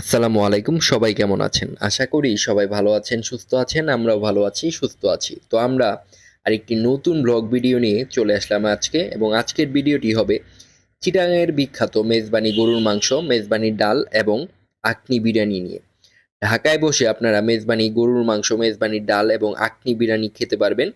আসসালামু আলাইকুম, সবাই কেমন আছেন? আশা করি সবাই ভালো আছেন, সুস্থ আছেন, আমরাও ভালো আছি, সুস্থ আছি। তো আমরা আরেকটি নতুন ব্লগ ভিডিও নিয়ে চলে আসলাম আজকে এবং আজকের ভিডিওটি হবে চিটাগাংয়ের বিখ্যাত মেজবানি গরুর মাংস, মেজবানি ডাল এবং আকনি বিরিয়ানি নিয়ে। ঢাকায় বসে আপনারা মেজবানি গরুর মাংস, মেজবানি ডাল এবং আকনি বিরিয়ানি খেতে পারবেন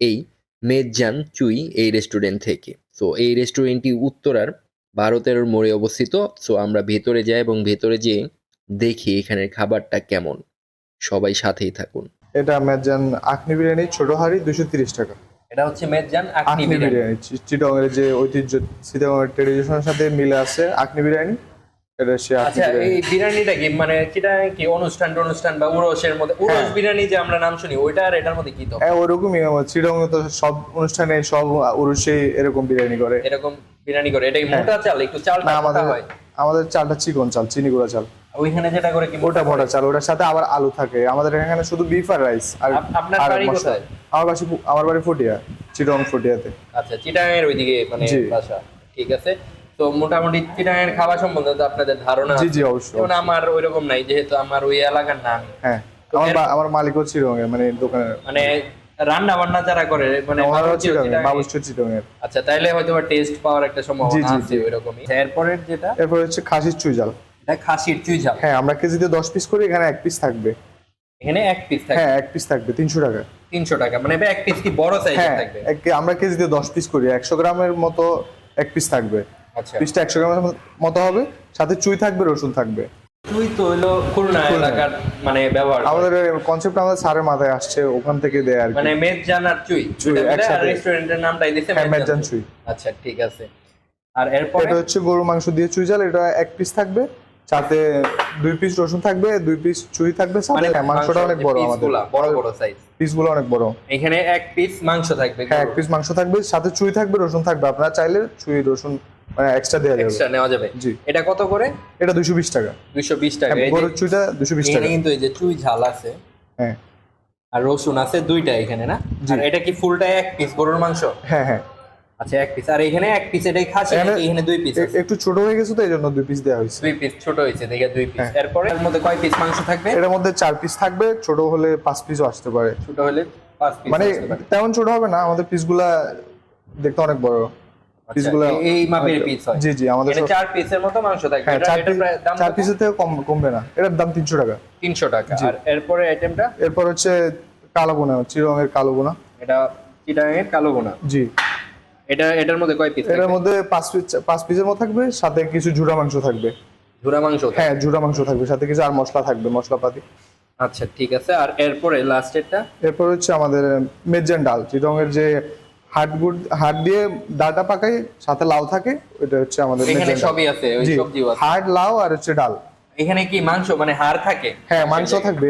এই মেজজান চুই এই রেস্টুরেন্ট থেকে। তো এই রেস্টুরেন্টটি উত্তরার ভারতের মোড়ে অবস্থিত। সো আমরা ভেতরে যাই এবং ভেতরে যেয়ে দেখি এখানের খাবারটা কেমন। সবাই সাথেই থাকুন। এটা মেজান আখনি বিরিয়ানি ছোট হাড়ি দুশো তিরিশ টাকা। এটা হচ্ছে মেজজান আখনি বিরিয়ানি। চিটংয়ের যে ঐতিহ্য চিটংয়ের ট্রেডিশনের সাথে মিলে আছে আখনি বিরিয়ানি। এটা সে আচ্ছা এই বিরিয়ানিটা কি মানে সেটা কি অনুষ্ঠান অনুষ্ঠান বা উরসের মধ্যে উরস হ্যাঁ। বিরিয়ানি যে আমরা নাম শুনি ওইটা আর এটার মধ্যে কি তো? হ্যাঁ ওরকমই চিটং তো সব অনুষ্ঠানে সব উরুষে এরকম বিরিয়ানি করে। এরকম বিরিয়ানি করে। এটা কি মোটা চাল? একটু চালটা হ্যাঁ। না আমাদের হয়? আমাদের চালটা চিকন চাল চিনি গুঁড়া চাল। ওইখানে যেটা করে কি ওটা মোটা চাল ওটার সাথে আবার আলু থাকে। আমাদের এখানে শুধু বিফ আর রাইস আর আপনার বাড়ি কোথায়? আমার বাড়ি আমার বাড়ি ফুটিয়া চিটং ফুটিয়াতে। আচ্ছা চিটাগাংয়ের ওইদিকে মানে। বাসা। ঠিক আছে। তো মোটামুটি চিটাগাংয়ের খাবার সম্বন্ধে তো আপনাদের ধারণা জি। জি অবশ্যই যেমন আমার ওইরকম নাই যেহেতু আমার ওই এলাকার নাম। হ্যাঁ আমার আমার মালিকও চিটং এর মানে দোকানের মানে রান্না বান্না যারা করে মানে এর আচ্ছা তাইলে হয়তো টেস্ট পাওয়ার একটা সম্ভাবনা আছে ওইরকমই। এরপরের যেটা? এরপর হচ্ছে খাসির চুই জাল এটা খাসির চুই ঝাল হ্যাঁ আমরা কেজিতে দশ পিস করি এখানে এক পিস থাকবে। এখানে এক পিস থাকে হ্যাঁ এক পিস থাকবে তিনশো টাকা। তিনশো টাকা মানে এক পিস কি বড় সাইজের হ্যাঁ থাকবে? আমরা কেজিতে দশ পিস করি একশো গ্রামের মতো এক পিস থাকবে। আচ্ছা। পিসটা একশো গ্রামের মতো হবে সাথে চুই থাকবে রসুন থাকবে। তুই তো হলো এলাকার মানে ব্যবহার আমাদের কনসেপ্ট আমাদের স্যারের মাথায় আসছে ওখান থেকে দেয় আর মানে মেদ জানার চুই চুই, একসাথে। রেস্টুরেন্টের নামটাই দিছে হ্যাঁ মেদজান চুই। চুই। আচ্ছা ঠিক আছে। আর এরপরে? এটা হচ্ছে গরু মাংস দিয়ে চুই জাল এটা এক পিস থাকবে। সাথে দুই পিস রসুন থাকবে দুই পিস চুই থাকবে সাথে। মানে হ্যাঁ, মাংসটা অনেক বড় আমাদের। বড় বড় সাইজ পিসগুলো অনেক বড়। এখানে এক পিস মাংস থাকবে হ্যাঁ এক পিস মাংস থাকবে সাথে চুই থাকবে রসুন থাকবে। আপনারা চাইলে চুই রসুন মানে এক্সট্রা দেওয়া যাবে। এক্সট্রা নেওয়া যাবে। জি। এটা কত করে? এটা দুশো বিশ টাকা। দুইশো বিশ টাকা। হ্যাঁ, এই গরুর চুইটা দুশো বিশ এখানে টাকা। কিন্তু এই যে চুই ঝাল আছে। হ্যাঁ। আর রসুন আছে দুইটা এখানে না? আর এটা কি ফুলটা এক পিস গরুর মাংস? হ্যাঁ হ্যাঁ। আচ্ছা এক পিস আর এখানে এক পিস এটাই খাসি এখানে- দুই পিস একটু ছোট হয়ে গেছে তো এই জন্য দুই পিস দেওয়া হয়েছে। দুই পিস ছোট হয়েছে দেখে দুই পিস হ্যাঁ। এরপরে এর মধ্যে কয় পিস মাংস থাকবে? এটার মধ্যে চার পিস থাকবে ছোট হলে পাঁচ পিসও আসতে পারে। ছোট হলে পাঁচ পিস মানে তেমন ছোট হবে না আমাদের পিসগুলা দেখতে অনেক বড়। পিসগুলা এই মাপের পিস হয়। জি জি আমাদের এখানে সব- চার পিসের মতো মাংস থাকবে। হ্যাঁ এটা চার এটা পিস প্রায় দাম চার পিসের থেকে কম কমবে না। এটার দাম তিনশো টাকা। তিনশো টাকা। আর এরপরে আইটেমটা এরপর হচ্ছে কালো বোনা চিরঙের কালো বোনা। এটা কালো গোনা জি। এটা এটার মধ্যে কয় পিস এটার মধ্যে পাঁচ পিস পাঁচ পিসের মতো থাকবে সাথে কিছু ঝুড়া মাংস থাকবে। ঝুরা মাংস হ্যাঁ ঝুড়া মাংস থাকবে সাথে কিছু আর মশলা থাকবে মশলাপাতি। আচ্ছা ঠিক আছে। আর এরপরে লাস্টেরটা এরপর হচ্ছে আমাদের মেজান ডাল চিটংয়ের যে হাট গুড় হাট দিয়ে ডালটা পাকাই সাথে লাউ থাকে এটা হচ্ছে আমাদের এখানে সবই আছে ওই সবজিও আছে। হাট লাউ আর হচ্ছে ডাল। এখানে কি মাংস মানে হাড় থাকে? হ্যাঁ মাংস থাকবে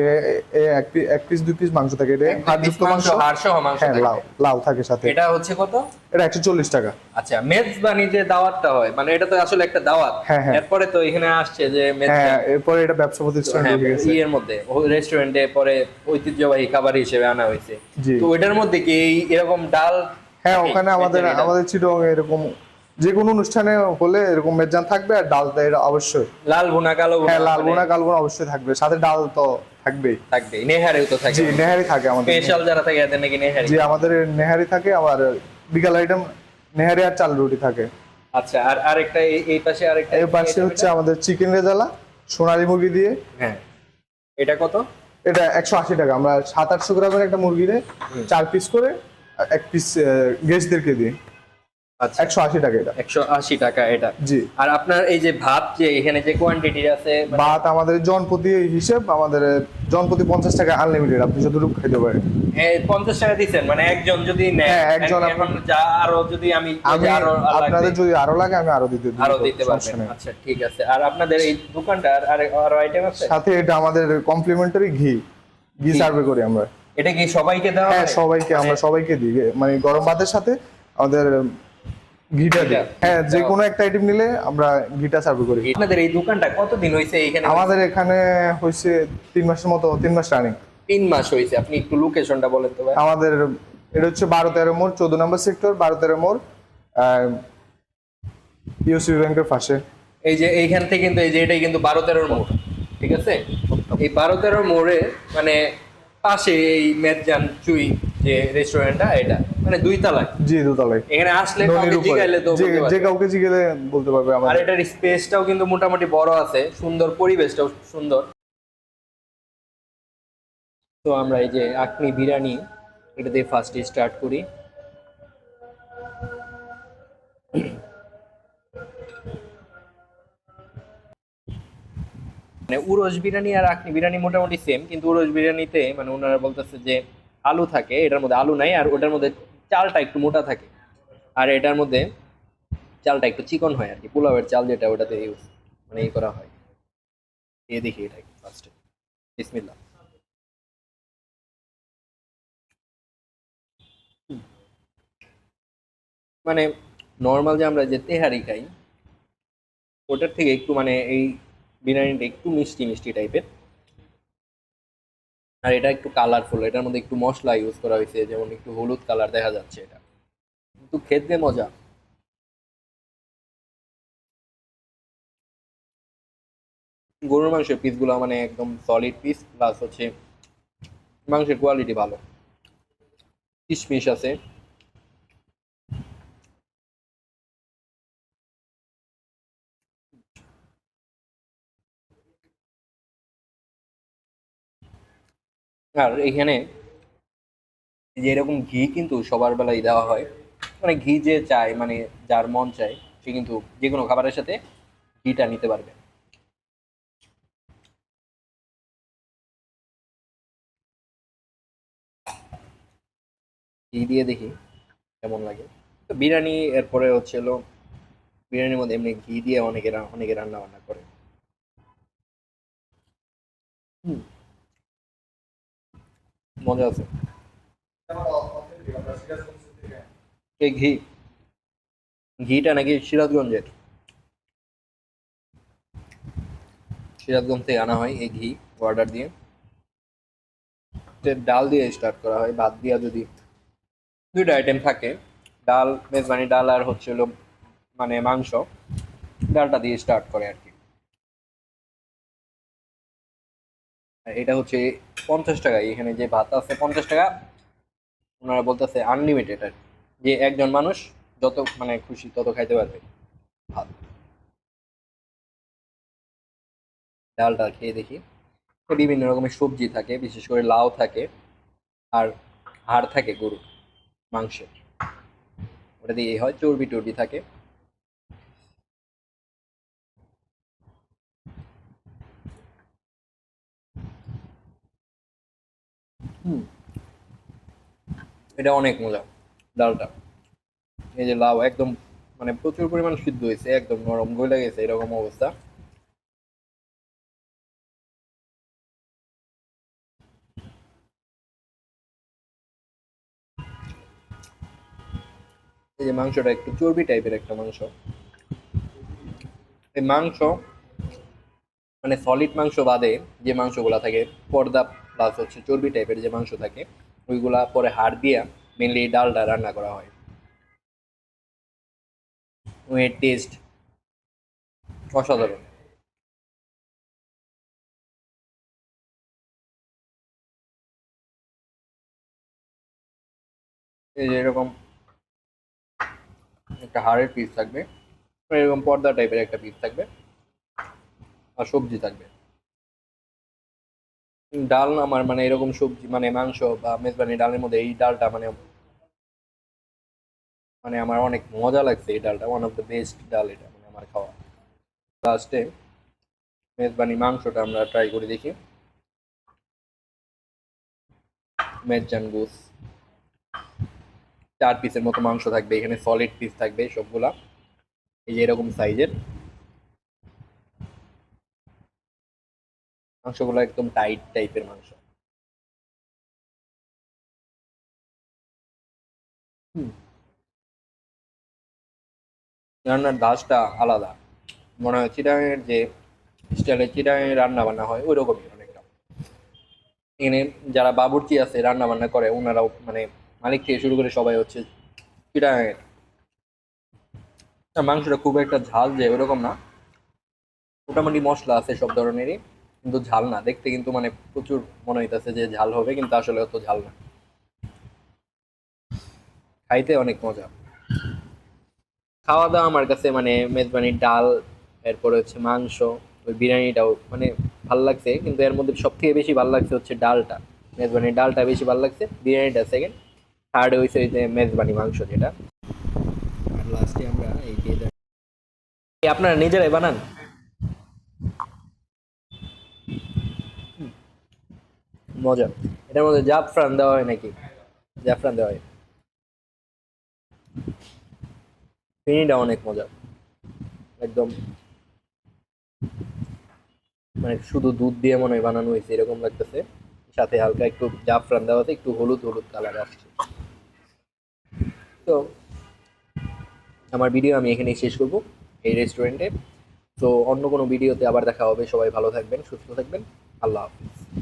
এক পিস দুই পিস মাংস থাকে এটা হাট পিস যুক্ত মাংস হাড় সহ মাংস হ্যাঁ থাকে। লাউ লাউ থাকে সাথে। এটা হচ্ছে কত? এটা একশো চল্লিশ টাকা। আচ্ছা মেজবানি যে দাওয়াতটা হয় মানে এটা তো আসলে একটা দাওয়াত। হ্যাঁ, হ্যাঁ। এরপরে তো এখানে আসছে যে হ্যাঁ এরপরে এটা ব্যবসা প্রতিষ্ঠান হ্যাঁ ঢুকে গেছে। ইয়ের মধ্যে রেস্টুরেন্টে পরে ঐতিহ্যবাহী খাবার হিসেবে আনা হয়েছে। তো ওইটার মধ্যে কি এরকম ডাল হ্যাঁ ওখানে আমাদের আমাদের চিটং এরকম যে কোনো অনুষ্ঠানে হলে এরকম মেজান থাকবে আর ডাল এটা অবশ্যই। লাল ভুনা কালো হ্যাঁ লাল বোনা কাল বোনা অবশ্যই থাকবে। সাথে ডাল তো থাকবেই। থাকবে নেহারেও তো থাকে জি নেহারি থাকে আমাদের। স্পেশাল যারা থাকে এদের নাকি নেহারি। জি আমাদের নেহারি থাকে আবার বিকাল আইটেম নেহারি আর চাল রুটি থাকে। আচ্ছা আর আরেকটা এই- এই পাশে আরেকটা এর পাশে হচ্ছে আমাদের চিকেন রেজালা সোনালী মুরগি দিয়ে। হ্যাঁ। এটা কত? এটা একশো আশি টাকা। আমরা সাত আটশো গ্রামের একটা মুরগিরে চার পিস করে আর এক পিস গেস্টদেরকে দিই। আচ্ছা। একশো আশি টাকা এটা। একশো আশি টাকা এটা। জি। আর আপনার এই যে ভাত যে এখানে যে কোয়ান্টিটি আছে মানে ভাত আমাদের জনপ্রতি হিসেব আমাদের জনপ্রতি পঞ্চাশ টাকা আনলিমিটেড আপনি যতটুকু খাইতে পারেন। পঞ্চাশ টাকা দিচ্ছেন মানে একজন যদি নেয় হ্যাঁ, একজন যা আরও যদি আমি আমি আরও আপনাদের যদি আরও লাগে আমি আরও দিতে আরও দিতে পারবেন। আচ্ছা ঠিক আছে। আর আপনাদের এই দোকানটা আর আরও আইটেম আছে? সাথে এটা আমাদের কমপ্লিমেন্টারি ঘি। ঘি সার্ভে করি আমরা। এটা কি সবাইকে দেওয়া হ্যাঁ হয়? সবাইকে আমরা সবাইকে দিই। মানে গরম ভাতের সাথে আমাদের ঘিটা দিই। হ্যাঁ যে কোনো একটা আইটেম নিলে আমরা ঘিটা সার্ভে করি। আপনাদের এই দোকানটা কতদিন হয়েছে এখানে? আমাদের এখানে হয়েছে তিন মাসের মতো তিন মাস রানিং তিন মাস হয়েছে আপনি একটু লোকেশনটা বলেন তো ভাই। আমাদের এটা হচ্ছে বারো তেরো মোড় চোদ্দ নম্বর সেক্টর বারো তেরো মোড় ইউসি ব্যাংকের পাশে। এই যে এইখান থেকে কিন্তু এই যে এটাই কিন্তু বারো তেরোর মোড়। ঠিক আছে? এই বারো তেরো মোড়ে মানে পাশে এই মেদজান চুই যে রেস্টুরেন্টটা এটা। মানে দুই তলায় জি দোতলায় এখানে আসলে কাউকে। জিগাইলে তো যে। কাউকে জিগাইলে বলতে পারবে আর এটার স্পেসটাও কিন্তু মোটামুটি বড় আছে। সুন্দর পরিবেশটাও সুন্দর। তো আমরা এই যে আকনি বিরিয়ানি এটা দিয়ে ফার্স্টে স্টার্ট করি। মানে উরস বিরিয়ানি আর আকনি বিরিয়ানি মোটামুটি সেম কিন্তু উরস বিরিয়ানিতে মানে ওনারা বলতেছে যে আলু থাকে, এটার মধ্যে আলু নাই, আর ওটার মধ্যে চালটা একটু মোটা থাকে। আর এটার মধ্যে চালটা একটু চিকন হয় আর কি, পোলাওয়ের চাল যেটা ওটাতে ইউজ মানে ই করা হয়। দিয়ে দেখি এটা একটু ফার্স্টে বিসমিল্লাহ। মানে নর্মাল যে আমরা যে তেহারি খাই, ওটার থেকে একটু মানে এই বিরিয়ানিটা একটু মিষ্টি মিষ্টি টাইপের আর এটা একটু কালারফুল এটার মধ্যে একটু মশলা ইউজ করা হয়েছে, যেমন একটু হলুদ কালার দেখা যাচ্ছে এটা। কিন্তু খেতে মজা। গরুর মাংসের পিসগুলো মানে একদম সলিড পিস প্লাস হচ্ছে মাংসের কোয়ালিটি ভালো। কিশমিশ আছে। আর এখানে যে এরকম ঘি কিন্তু সবার বেলায় দেওয়া হয়। মানে ঘি যে চায় মানে যার মন চায়, সে কিন্তু যে কোনো খাবারের সাথে ঘিটা নিতে পারবে। ঘি দিয়ে দেখি কেমন লাগে। তো বিরিয়ানি, এরপরে হচ্ছে হলো, বিরিয়ানির মধ্যে এমনি ঘি দিয়ে অনেকে অনেকে রান্না বান্না করে। মজা আছে। এই ঘি। ঘিটা নাকি সিরাজগঞ্জের। সিরাজগঞ্জ থেকে আনা হয় এই ঘি অর্ডার দিয়ে। ডাল দিয়ে স্টার্ট করা হয়, ভাত দিয়া যদি দুইটা আইটেম থাকে, ডাল, মেজবানি ডাল আর হচ্ছে মানে মাংস, ডালটা দিয়ে স্টার্ট করে আর কি। এটা হচ্ছে পঞ্চাশ টাকা। এখানে যে ভাত আছে পঞ্চাশ টাকা, ওনারা বলতেছে আনলিমিটেড আর যে একজন মানুষ যত মানে খুশি তত খাইতে পারবে। ভাত। ডালটা খেয়ে দেখি। বিভিন্ন রকমের সবজি থাকে, বিশেষ করে লাউ থাকে আর হাড় থাকে গরু মাংসের। ওটা দিয়ে হয় চর্বি টর্বি থাকে। এটা অনেক মজা, ডালটা। এই যে লাউ, একদম মানে প্রচুর পরিমাণ সিদ্ধ হয়েছে, একদম নরম, গলে গেছে, এরকম অবস্থা। এই যে মাংসটা একটু চর্বি টাইপের একটা মাংস। এই মাংস মানে সলিড মাংস বাদে যে মাংসগুলা থাকে, পর্দা প্লাস হচ্ছে চর্বি টাইপের যে মাংস থাকে, ওইগুলা পরে হাড় দিয়ে মেনলি ডালটা রান্না করা হয়। ওয়ের টেস্ট অসাধারণ। এই যে এরকম একটা হাড়ের পিস থাকবে, এরকম পর্দা টাইপের একটা পিস থাকবে, আর সবজি থাকবে। ডাল আমার মানে এরকম সবজি মানে মাংস বা মেজবানি ডালের মধ্যে এই ডালটা মানে মানে আমার অনেক মজা লাগছে এই ডালটা ওয়ান অফ দ্য বেস্ট ডাল এটা মানে আমার খাওয়া। লাস্টে মেজবানি মাংসটা আমরা ট্রাই করে দেখি। মেজান গুস চার পিসের মতো মাংস থাকবে, এখানে সলিড পিস থাকবে সবগুলা। এই যে এরকম সাইজের মাংসগুলো একদম টাইট টাইপের মাংস। রান্নার ধাঁচটা আলাদা। মনে হয় চিটাঙের যে স্টাইলে চিটাঙে রান্না বান্না হয় ওই রকমই অনেকটা। এখানে যারা বাবুর্চি আছে রান্না বান্না করে, ওনারাও মানে মালিক থেকে শুরু করে সবাই হচ্ছে চিটাঙের মাংসটা খুব একটা ঝাল যে ওরকম না। মোটামুটি মশলা আছে সব ধরনেরই। কিন্তু ঝাল না। দেখতে কিন্তু মানে প্রচুর মনে হইতেছে যে ঝাল হবে, কিন্তু আসলে অত ঝাল না। খাইতে অনেক মজা। খাওয়া দাওয়া আমার কাছে মানে মেজবানির ডাল, এরপরে হচ্ছে মাংস, ওই বিরিয়ানিটাও মানে ভালো লাগছে, কিন্তু এর মধ্যে সব থেকে বেশি ভালো লাগছে হচ্ছে ডালটা। মেজবানির ডালটা বেশি ভালো লাগছে, বিরিয়ানিটা সেকেন্ড থার্ড হয়েছে ওই যে মেজবানি মাংস যেটা। আর লাস্টে আমরা এই আপনারা নিজেরাই বানান? মজা। এটার মধ্যে জাফরান দেওয়া হয় নাকি? জাফরান দেওয়া হয়। ফিনিটা অনেক মজা। একদম। মানে শুধু দুধ দিয়ে মনে হয় বানানো হয়েছে, এরকম লাগতেছে। সাথে হালকা একটু জাফরান দেওয়াতে একটু হলুদ হলুদ কালার আসছে। তো, আমার ভিডিও আমি এখানেই শেষ করব এই রেস্টুরেন্টে তো অন্য কোনো ভিডিওতে আবার দেখা হবে। সবাই ভালো থাকবেন, সুস্থ থাকবেন। আল্লাহ হাফিজ।